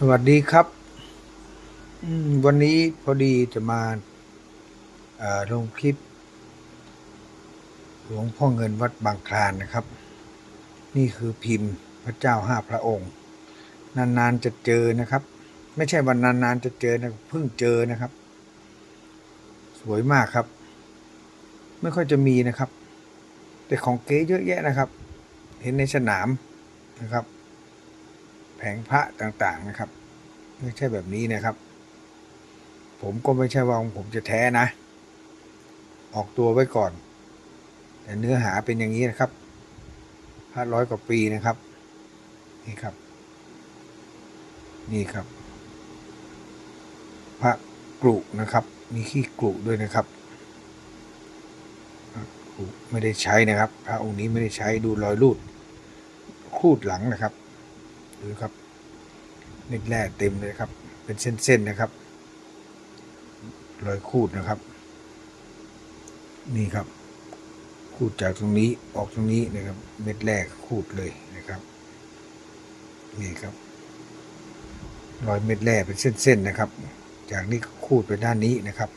สวัสดีครับวันนี้พอดีจะมาลงคลิป หลวงพ่อเงินวัดบางคลานนะครับ นี่คือพิมพ์พระเจ้าห้าพระองค์ นานๆจะเจอนะครับ ไม่ใช่วันนานๆจะเจอนะเพิ่งเจอนะครับ สวยมากครับ ไม่ค่อยจะมีนะครับ แต่ของเก๋เยอะแยะนะครับ เห็นในสนามนะครับ แผงพระต่างๆนะครับ ไม่ใช่แบบนี้นะครับ ผมก็ไม่ใช่ว่าผมจะแท้นะ ออกตัวไว้ก่อน แต่เนื้อหาเป็นอย่างนี้นะครับพระร้อยกว่าปีนะครับ นี่ครับ นี่ครับ พระกรุนะครับ มีขี้กรุด้วยนะครับไม่ได้ใช้นะครับ พระองค์นี้ไม่ได้ใช้ดูรอยรูดคูดหลังนะครับ ดูครับเม็ดแร่เต็มเลยครับ เป็นเส้นๆนะครับรอยคูดนะครับ นี่ครับ คูดจากตรงนี้ออกตรงนี้นะครับ เม็ดแรกคูดเลยนะครับ นี่ครับรอยเม็ดแร่เป็นเส้นๆนะครับ จากนี้คูดไปด้านนี้นะครับ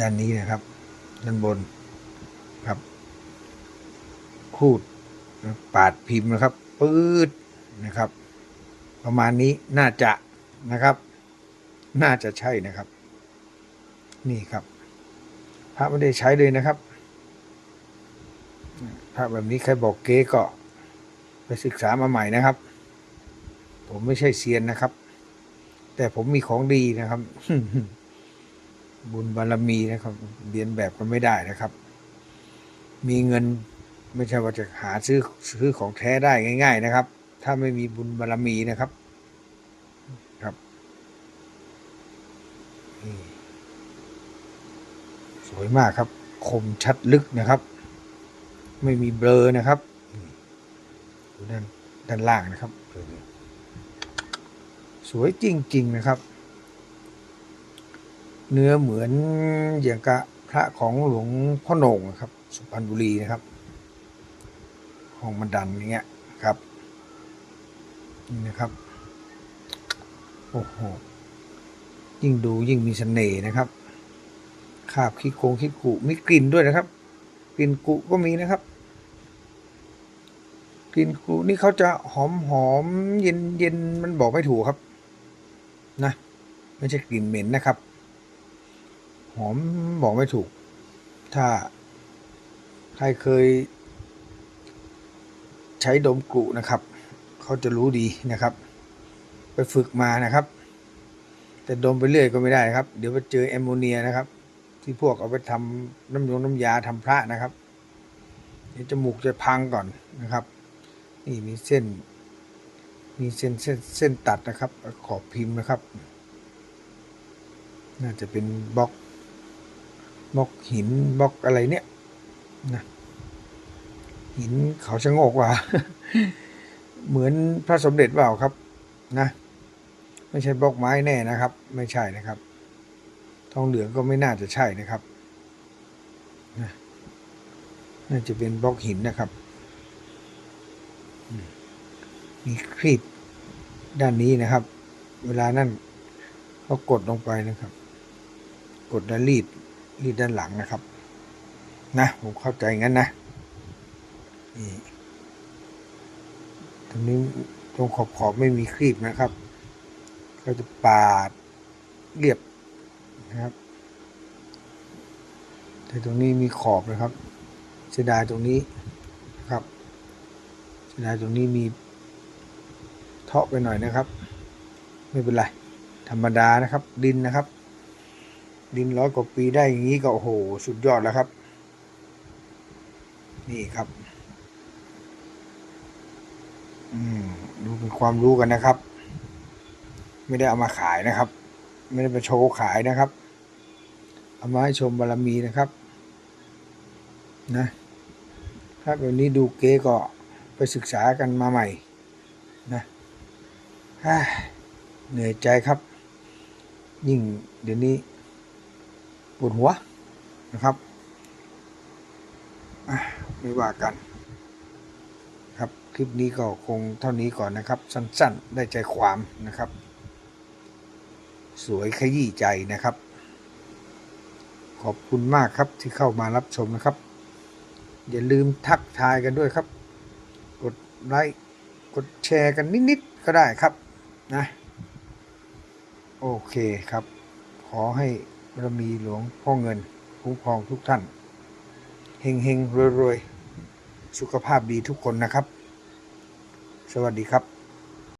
ด้านนี้นะครับ ด้านบนครับ คูดปาดพิมพ์นะครับ ปื๊ดนะครับ ประมาณนี้น่าจะนะครับ น่าจะใช่นะครับ นี่ครับ พระไม่ได้ใช้เลยนะครับ พระแบบนี้ใครบอกเก๊ก็ ไปศึกษามาใหม่นะครับ ผมไม่ใช่เซียนนะครับ แต่ผมมีของดีนะครับ บุญบารมีนะครับ เรียนแบบก็ไม่ได้นะครับ มีเงิน ไม่ใช่ว่าจะหาซื้อซื้อของแท้ได้ง่าย ๆ นะครับ ถ้าไม่มีบุญบารรมีนะครับครับสวยมากครับ คมชัดลึกนะครับ ไม่มีเบลอนะครับด้านด้านล่างนะครับ สวยจริง ๆ นะครับ เนื้อเหมือนอย่างกะพระของหลวงพ่อโหน่งนะครับ สุพรรณบุรีนะครับ ห้องมันดันอย่างเงี้ยครับนี่นะครับโอ้โหยิ่งดูยิ่งมีเสน่ห์นะครับคาบขี้โคงขี้กุมีกลิ่นด้วยนะครับกลิ่นกุก็มีนะครับกลิ่นกุนี่เขาจะหอมหอมเย็นเย็นมันบอกไม่ถูกครับนะไม่ใช่กลิ่นเหม็นนะครับ หอมบอกไม่ถูก ถ้าใครเคย ช้ดมกรุนะครับ เขาจะรู้ดีนะครับ ไปฝึกมานะครับ แต่ดมไปเรื่อยก็ไม่ได้ครับ เดี๋ยวไปเจอแอมโมเนียนะครับ ที่พวกเอาไปทำน้ำยงน้ำยาทำพระนะครับเดี๋ยวจมูกจะพังก่อนนะครับ นี่มีเส้น มีเส้นเส้นเส้นตัดนะครับ ขอบพิมพ์นะครับ น่าจะเป็นบล็อกบล็อกหินบล็อกอะไรเนี่ยนะ หินเขาชะงกว่า เหมือนพระสมเด็จเปล่าครับ นะ ไม่ใช่บล็อกไม้แน่นะครับ ไม่ใช่นะครับ ทองเหลืองก็ไม่น่าจะใช่นะครับนะน่าจะเป็นบล็อกหินนะครับมมีครีบด้านนี้นะครับ เวลานั่นเขากดลงไปนะครับ กดแล้วรีดรีดด้านหลังนะครับ นะ ผมเข้าใจงั้นนะ นี่ตรงนี้ตรงขอบขอบไม่มีครีบนะครับ ก็จะปาดเรียบนะครับ แต่ตรงนี้มีขอบนะครับเสียดายตรงนี้นะครับเสียดายตรงนี้มีเทาะไปหน่อยนะครับ ไม่เป็นไร ธรรมดานะครับ ดินนะครับ ดินร้อยกว่าปีได้อย่างนี้ก็โอ้โห สุดยอดแล้วครับ นี่ครับ ดูเป็นความรู้กันนะครับ ไม่ได้เอามาขายนะครับ ไม่ได้มาโชว์ขายนะครับ เอามาให้ชมบารมีนะครับ นะ ถ้าแบบนี้ดูเก๊ก็ไปศึกษากันมาใหม่ นะฮ่าเหนื่อยใจครับ ยิ่งเดี๋ยวนี้ปวดหัวนะครับอะไม่ว่ากัน คลิปนี้ก็คงเท่านี้ก่อนนะครับ สั้นๆ ได้ใจความนะครับ สวยขยี้ใจนะครับ ขอบคุณมากครับที่เข้ามารับชมนะครับ อย่าลืมทักทายกันด้วยครับ กดไลค์กดแชร์กันนิดๆก็ได้ครับนะ โอเคครับ ขอให้บารมีหลวงพ่อเงินคุ้มครองทุกท่านเฮงเฮงรวยรวยๆสุขภาพดีทุกคนนะครับ สวัสดีครับ